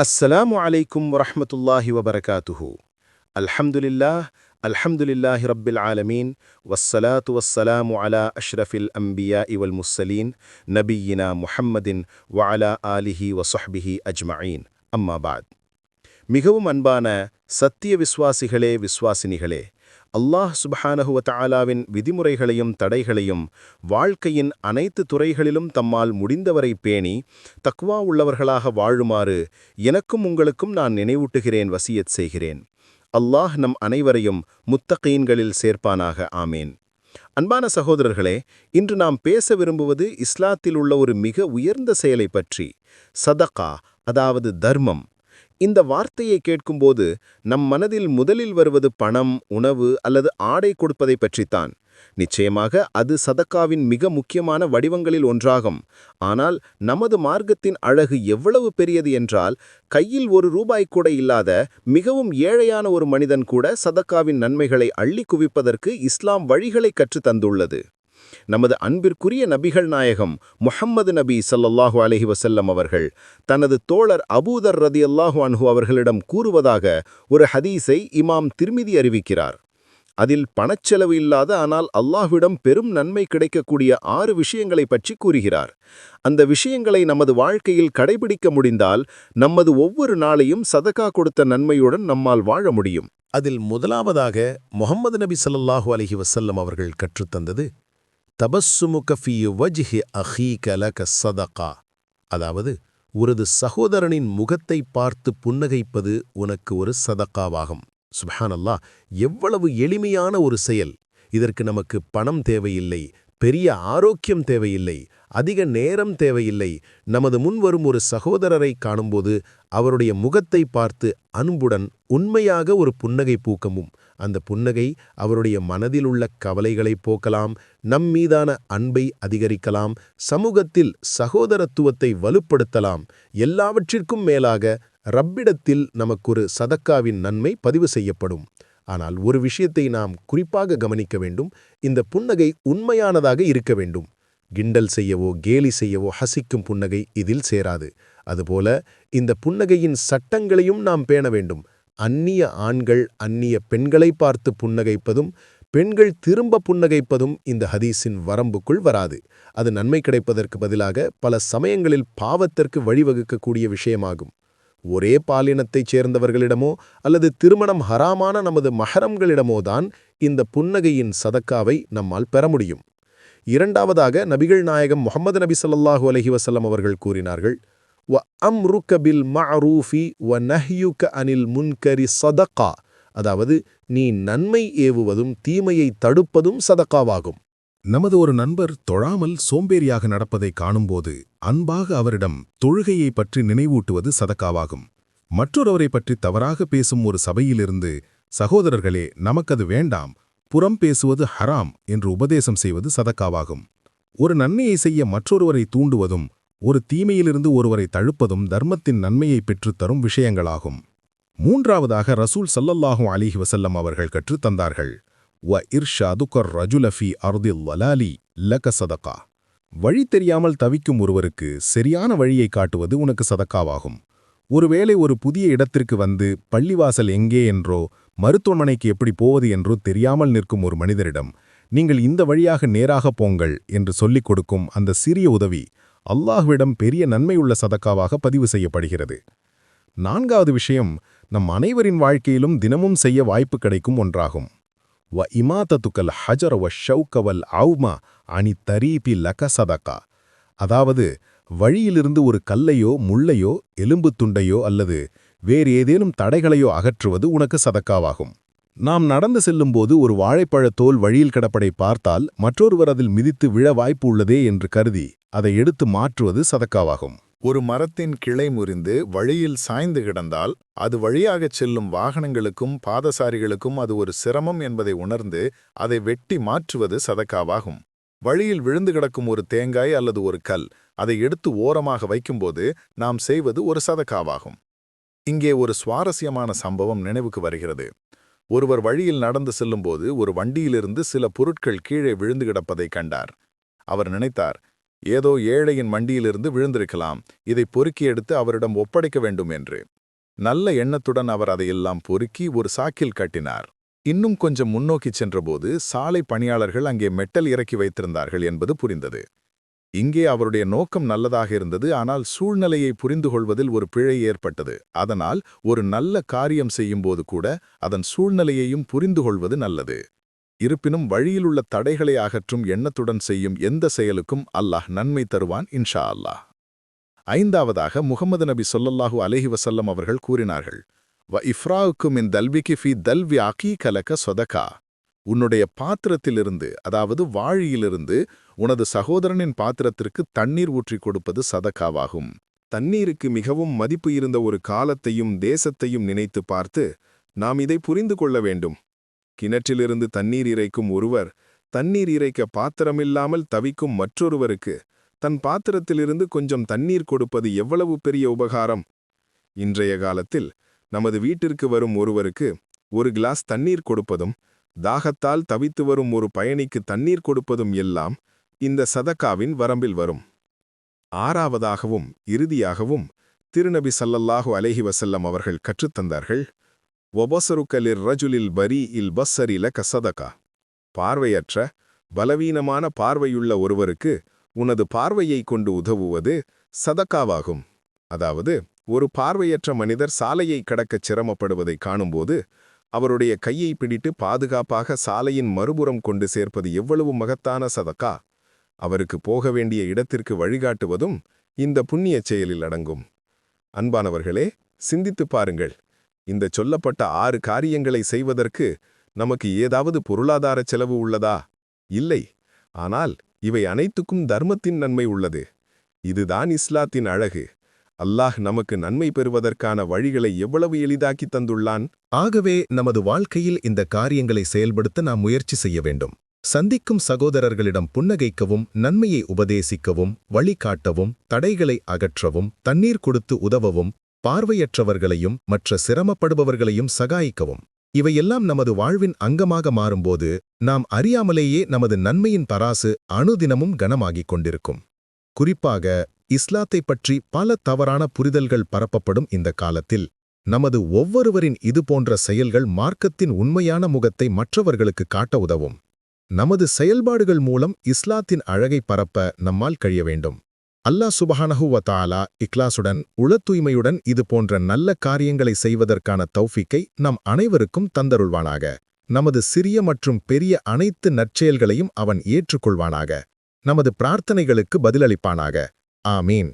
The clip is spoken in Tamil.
السلام عليكم ورحمة الله وبركاته. الحمد لله الحمد لله رب العالمين والصلاة والسلام على أشرف الأنبياء والمرسلين نبينا محمد وعلى آله وصحبه أجمعين. أما بعد மிகவும் بسواسي சத்திய بسواسي விசுவாசினிகளே அல்லாஹ் சுப்ஹானஹு வ விதிமுறைகளையும் தடைகளையும் வாழ்க்கையின் அனைத்து துறைகளிலும் தம்மால் முடிந்தவரை பேணி தக்வா உள்ளவர்களாக வாழுமாறு எனக்கும் உங்களுக்கும் நான் நினைவூட்டுகிறேன் வசியத் செய்கிறேன். அல்லாஹ் நம் அனைவரையும் முத்தகீன்களில் சேர்ப்பானாக ஆமேன். அன்பான சகோதரர்களே இன்று நாம் பேச விரும்புவது இஸ்லாத்தில் உள்ள ஒரு மிக உயர்ந்த செயலை பற்றி சதகா அதாவது தர்மம். இந்த வார்த்தையை கேட்கும்போது நம் மனதில் முதலில் வருவது பணம் உணவு அல்லது ஆடை கொடுப்பதை பற்றித்தான். நிச்சயமாக அது சதக்காவின் மிக முக்கியமான வடிவங்களில் ஒன்றாகும். ஆனால் நமது மார்க்கத்தின் அழகு எவ்வளவு பெரியது என்றால் கையில் ஒரு ரூபாய் கூட இல்லாத மிகவும் ஏழையான ஒரு மனிதன் கூட சதக்காவின் நன்மைகளை அள்ளி குவிப்பதற்கு இஸ்லாம் வழிகளை கற்றுத் தந்துள்ளது. நமது அன்பிற்குரிய நபிகள் நாயகம் முஹம்மது நபி சல்லல்லாஹு அலஹி வசல்லம் அவர்கள் தனது தோழர் அபூதர் ரதி அல்லாஹு அன்ஹு அவர்களிடம் கூறுவதாக ஒரு ஹதீஸை இமாம் திருமிதி அறிவிக்கிறார். அதில் பணச்செலவு இல்லாத ஆனால் அல்லாஹ்விடம் பெரும் நன்மை கிடைக்கக்கூடிய ஆறு விஷயங்களை பற்றி கூறுகிறார். அந்த விஷயங்களை நமது வாழ்க்கையில் கடைபிடிக்க முடிந்தால் நமது ஒவ்வொரு நாளையும் சதக்கா கொடுத்த நன்மையுடன் நம்மால் வாழ முடியும். அதில் முதலாவதாக முகமது நபி சல்லாஹூ அலஹி வசல்லம் அவர்கள் கற்றுத்தந்தது தபஸ்ஸுமுக ஃபீ வஜ்ஹி அஹீக லக சதகா. அதாவது உனது சகோதரனின் முகத்தை பார்த்து புன்னகைப்பது உனக்கு ஒரு சதக்காவாகும் சுபஹானல்லா எவ்வளவு எளிமையான ஒரு செயல். இதற்கு நமக்கு பணம் தேவையில்லை. பெரிய ஆரோக்கியம் தேவையில்லை அதிக நேரம் தேவையில்லை. நமது முன்வரும் ஒரு சகோதரரை காணும்போது அவருடைய முகத்தை பார்த்து அன்புடன் உண்மையாக ஒரு புன்னகை பூக்கமும். அந்த புன்னகை அவருடைய மனதில் உள்ள கவலைகளை போக்கலாம் நம் மீதான அன்பை அதிகரிக்கலாம் சமூகத்தில் சகோதரத்துவத்தை வலுப்படுத்தலாம். எல்லாவற்றிற்கும் மேலாக ரப்பிடத்தில் நமக்கொரு சதக்காவின் நன்மை பதிவு செய்யப்படும். ஆனால் ஒரு விஷயத்தை நாம் குறிப்பாக கவனிக்க வேண்டும். இந்த புன்னகை உண்மையானதாக இருக்க வேண்டும். கிண்டல் செய்யவோ கேலி செய்யவோ ஹசிக்கும் புன்னகை இதில் சேராது. அதுபோல இந்த புன்னகையின் சட்டங்களையும் நாம் பேண வேண்டும். அந்நிய ஆண்கள் அந்நிய பெண்களை பார்த்து புன்னகைப்பதும் பெண்கள் திரும்ப புன்னகைப்பதும் இந்த ஹதீஸின் வரம்புக்குள் வராது. அது நன்மை கிடைப்பதற்கு பதிலாக பல சமயங்களில் பாவத்திற்கு வழிவகுக்கக்கூடிய விஷயமாகும். ஒரே பாலினத்தைச் சேர்ந்தவர்களிடமோ அல்லது திருமணம் ஹராமான நமது மஹரம்களிடமோ தான் இந்த புன்னகையின் சதக்காவை நம்மால் பெற முடியும். இரண்டாவதாக நபிகள் நாயகம் முகமது நபி ஸல்லல்லாஹு அலஹி வசல்லம் அவர்கள் கூறினார்கள் வ அம்ருக்க பில் மஅரூஃபி வ நஹ்யுக அனில் முன்கரி சதக்கா. அதாவது நீ நன்மை ஏவுவதும் தீமையை தடுப்பதும் சதக்காவாகும். நமது ஒரு நண்பர் தொழாமல் சோம்பேறியாக நடப்பதை காணும்போது அன்பாக அவரிடம் தொழுகையை பற்றி நினைவூட்டுவது சதக்காவாகும். மற்றொருவரை பற்றி தவறாக பேசும் ஒரு சபையிலிருந்து சகோதரர்களே நமக்கது வேண்டாம் புறம் பேசுவது ஹராம் என்று உபதேசம் செய்வது சதக்காவாகும். ஒரு நன்மையை செய்ய மற்றொருவரை தூண்டுவதும் ஒரு தீமையிலிருந்து ஒருவரை தழுப்பதும் தர்மத்தின் நன்மையை பெற்றுத்தரும் விஷயங்களாகும். மூன்றாவதாக ரசூல் சல்லல்லாஹும் அலிஹி வசல்லம் அவர்கள் கற்றுத் தந்தார்கள். வ இர்ஷாதுகர் ரஜுலஃபி அர்தில் வலாலி லக சதகா வழி தெரியாமல் தவிக்கும் ஒருவருக்கு சரியான வழியை காட்டுவது உனக்கு சதக்காவாகும். ஒருவேளை ஒரு புதிய இடத்திற்கு வந்து பள்ளிவாசல் எங்கே என்றோ மருத்துவமனைக்கு எப்படி போவது என்றோ தெரியாமல் நிற்கும் ஒரு மனிதரிடம் நீங்கள் இந்த வழியாக நேராக போங்கள் என்று சொல்லிக் கொடுக்கும் அந்த சிறிய உதவி அல்லாஹ்விடம் பெரிய நன்மையுள்ள சதக்காவாக பதிவு செய்யப்படுகிறது. நான்காவது விஷயம் நம் அனைவரின் வாழ்க்கையிலும் தினமும் செய்ய வாய்ப்பு கிடைக்கும் ஒன்றாகும். இமாதத்துக்கல் ஹஜர வ ஷவுக்கவல் அவுமா அணி தரீபி லக சதக்கா அதாவது வழியிலிருந்து ஒரு கல்லையோ முள்ளையோ எலும்பு துண்டையோ அல்லது வேறு ஏதேனும் தடைகளையோ அகற்றுவது உனக்கு சதக்காவாகும். நாம் நடந்து செல்லும்போது ஒரு வாழைப்பழத் தோல் வழியில் கிடப்படை பார்த்தால் மற்றொருவர் அதில் மிதித்து விழ வாய்ப்பு உள்ளதே என்று கருதி அதை எடுத்து மாற்றுவது சதக்காவாகும். ஒரு மரத்தின் கிளை முறிந்து வழியில் சாய்ந்து கிடந்தால் அது வழியாகச் செல்லும் வாகனங்களுக்கும் பாதசாரிகளுக்கும் அது ஒரு சிரமம் என்பதை உணர்ந்து அதை வெட்டி மாற்றுவது சதக்காவாகும். வழியில் விழுந்து கிடக்கும் ஒரு தேங்காய் அல்லது ஒரு கல் அதை எடுத்து ஓரமாக வைக்கும்போது நாம் செய்வது ஒரு சதக்காவாகும். இங்கே ஒரு சுவாரஸ்யமான சம்பவம் நினைவுக்கு வருகிறது. ஒருவர் வழியில் நடந்து செல்லும்போது ஒரு வண்டியிலிருந்து சில பொருட்கள் கீழே விழுந்து கிடப்பதைக் கண்டார். அவர் நினைத்தார் ஏதோ ஏழையின் மண்டியிலிருந்து விழுந்திருக்கலாம். இதை பொறுக்கி எடுத்து அவரிடம் ஒப்படைக்க வேண்டும் என்று. நல்ல எண்ணத்துடன் அவர் அதையெல்லாம் பொறுக்கி ஒரு சாக்கில் கட்டினார். இன்னும் கொஞ்சம் முன்னோக்கிச் சென்றபோது சாலை பணியாளர்கள் அங்கே மெட்டல் இறக்கி வைத்திருந்தார்கள் என்பது புரிந்தது. இங்கே அவருடைய நோக்கம் நல்லதாக இருந்தது ஆனால் சூழ்நிலையை புரிந்து கொள்வதில் ஒரு பிழை ஏற்பட்டது. அதனால் ஒரு நல்ல காரியம் செய்யும்போது கூட அதன் சூழ்நிலையையும் புரிந்து கொள்வது நல்லது. இருப்பினும் வழியிலுள்ள தடைகளை அகற்றும் எண்ணத்துடன் செய்யும் எந்த செயலுக்கும் அல்லாஹ் நன்மை தருவான் இன்ஷா அல்லாஹ். ஐந்தாவதாக முகமது நபி சொல்லல்லாஹு அலஹி வசல்லம் அவர்கள் கூறினார்கள் வ இஃப்ராவுக்கும் என் தல்விக்கு ஃபி தல்வி அகீ கலக்க சொதகா. உன்னுடைய பாத்திரத்திலிருந்து அதாவது வாழியிலிருந்து உனது சகோதரனின் பாத்திரத்திற்கு தண்ணீர் ஊற்றிக் கொடுப்பது சதக்காவாகும் தண்ணீருக்கு மிகவும் மதிப்பு இருந்த ஒரு காலத்தையும் தேசத்தையும் நினைத்து பார்த்து நாம் இதை புரிந்து கொள்ள வேண்டும். கிணற்றிலிருந்து தண்ணீர் இறைக்கும் ஒருவர் தண்ணீர் இறைக்க பாத்திரமில்லாமல் தவிக்கும் மற்றொருவருக்கு தன் பாத்திரத்திலிருந்து கொஞ்சம் தண்ணீர் கொடுப்பது எவ்வளவு பெரிய உபகாரம்? இன்றைய காலத்தில் நமது வீட்டிற்கு வரும் ஒருவருக்கு ஒரு கிளாஸ் தண்ணீர் கொடுப்பதும் தாகத்தால் தவித்து வரும் ஒரு பயணிக்கு தண்ணீர் கொடுப்பதும் எல்லாம் இந்த சதக்காவின் வரம்பில் வரும். ஆறாவதாகவும் இறுதியாகவும் திருநபி சல்லல்லாஹு அலஹி வசல்லம் அவர்கள் கற்றுத்தந்தார்கள் ஒபசருக்கலிர் ரஜுலில் பரி இல் பஸ்ஸரில கசதகா பார்வையற்ற பலவீனமான பார்வையுள்ள ஒருவருக்கு உனது பார்வையை கொண்டு உதவுவது சதக்காவாகும் அதாவது ஒரு பார்வையற்ற மனிதர் சாலையை கடக்கச் சிரமப்படுவதை காணும்போது அவருடைய கையை பிடித்து பாதுகாப்பாக சாலையின் மறுபுறம் கொண்டு சேர்ப்பது எவ்வளவு மகத்தான சதக்கா அவருக்கு போக வேண்டிய இடத்திற்கு வழிகாட்டுவதும் இந்த புண்ணியச் செயலில் அடங்கும். அன்பானவர்களே சிந்தித்துப் பாருங்கள். இந்த சொல்லப்பட்ட ஆறு காரியங்களை செய்வதற்கு நமக்கு ஏதாவது பொருளாதார செலவு உள்ளதா? இல்லை. ஆனால் இவை அனைத்துக்கும் தர்மத்தின் நன்மை உள்ளது. இதுதான் இஸ்லாத்தின் அழகு. அல்லாஹ் நமக்கு நன்மை பெறுவதற்கான வழிகளை எவ்வளவு எளிதாக்கி தந்துள்ளான்? ஆகவே நமது வாழ்க்கையில் இந்த காரியங்களை செயல்படுத்த நாம் முயற்சி செய்ய வேண்டும். சந்திக்கும் சகோதரர்களிடம் புன்னகைக்கவும் நன்மையை உபதேசிக்கவும் வழிகாட்டவும் தடைகளை அகற்றவும் தண்ணீர் கொடுத்து உதவவும் பார்வையற்றவர்களையும் மற்ற சிரமப்படுபவர்களையும் சகாயிக்கவும். இவையெல்லாம் நமது வாழ்வின் அங்கமாக மாறும்போது நாம் அறியாமலேயே நமது நன்மையின் பராசு அணுதினமும் கனமாகிக் கொண்டிருக்கும். குறிப்பாக இஸ்லாத்தைப் பற்றி பல தவறான புரிதல்கள் பரப்பப்படும் இந்த காலத்தில் நமது ஒவ்வொருவரின் இதுபோன்ற செயல்கள் மார்க்கத்தின் உண்மையான முகத்தை மற்றவர்களுக்கு காட்ட உதவும். நமது செயல்பாடுகள் மூலம் இஸ்லாத்தின் அழகை பரப்ப நம்மால் கழிய வேண்டும். அல்லாஹ் சுபஹானஹு வ இக்லாசுடன் உள தூய்மையுடன் இது போன்ற நல்ல காரியங்களை செய்வதற்கான தௌஃபிக்கை நம் அனைவருக்கும் தந்தருள்வானாக. நமது சிறிய மற்றும் பெரிய அனைத்து நற்செயல்களையும் அவன் ஏற்றுக்கொள்வானாக. நமது பிரார்த்தனைகளுக்கு பதிலளிப்பானாக. ஆமீன்.